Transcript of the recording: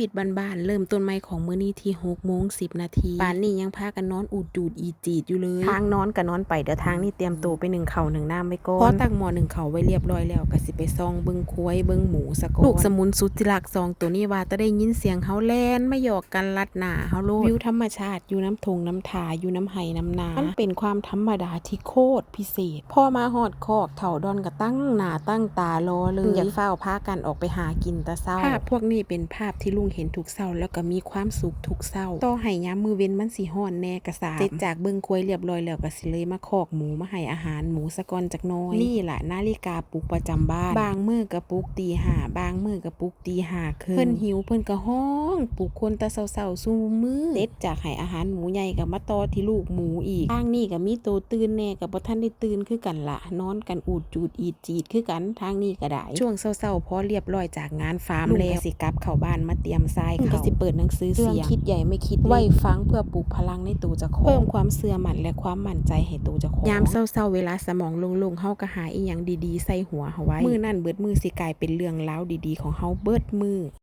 วิตบ้านๆเริ่มต้นใหม่ของมื้อนี้ที่6โมง10 นาทีป่านนี้ยังพากันนอนอูดจูดอีจีดอยู่เลย ทางนอนก็นอนไปเดี๋ยวทางนี้เตรียมตัวไปหนึ่งเข่าวหนึ่งน้ำไว้ก่อนพอตั้งหม้อหนึ่งเข่าวไว้เรียบร้อยแล้วก็สิไปซองเบิ่งควายเบิ่งหมูสะก่อนลูกสมุนสุดที่รักซองตัวนี้ว่าจะได้ยินเสียงเฮาแล่นมาหยอกกันลัดหน้าเฮาโลดวิวธรรมชาติอยู่น้ำทงน้ำทาอยู่น้ำไห้น้ำนามันเป็นความธรรมดาที่โคตรพิเศษพอมาฮอดคอกเถ่าดอนก็ตั้งหน้าตั้งตารอเลยอยากเฝ้าวพากันออกไปหากินแตะเศร้าภาพพวกนี้เป็นภาพที่ลุงเห็นทุกเศร้าแล้วก็มีความสุขทุกเศร้าต่อให้ยามมือเว้นมันสีห้อนแน่กระสาเสร็จจากเบิ้งควยเรียบร้อยแล้วก็สิเลยมาคอกหมูมาให้อาหารหมูสะกอนจากน้อยนี่แหละนาฬิกาปลุกประจำบ้าน บางมือกระปลุกตีห้าบางมือกระปลุกตีห้าคืนเพิ่นหิวเพิ่นก็ห้องปลุกคนแตะเศร้าๆซุมื้อเสร็จจากให้อาหารหมูใหญ่ก็มาต่อที่ลูกหมูอีกทางนี้ก็มีโตตื่นแน่ก็บ่ทันได้ตื่นคือกันละนอนกันอูดจูดอีดจีดคือกันทางนี้ก็ได้ช่วงเศร้าๆพอเรียบร้อยจากงานฟาร์มแล้วสิกลับเข้าบ้านมาเตรียมทรายเขาก็สิเปิดหนังสือเสียงคิดใหญ่ไม่คิดไว้ฟังเพื่อปลุกพลังในตัวเจ้าของเพิ่มความเสื่อมั่นและความมั่นใจให้ตัวเจ้าของยามเศร้าๆเวลาสมองโล่งๆเฮาก็หาอีหยังดีๆใส่หัวเฮาไว้มือนั่นเบิดมือสิกลายเป็นเรื่องราวดีๆของเฮาเบิดมือ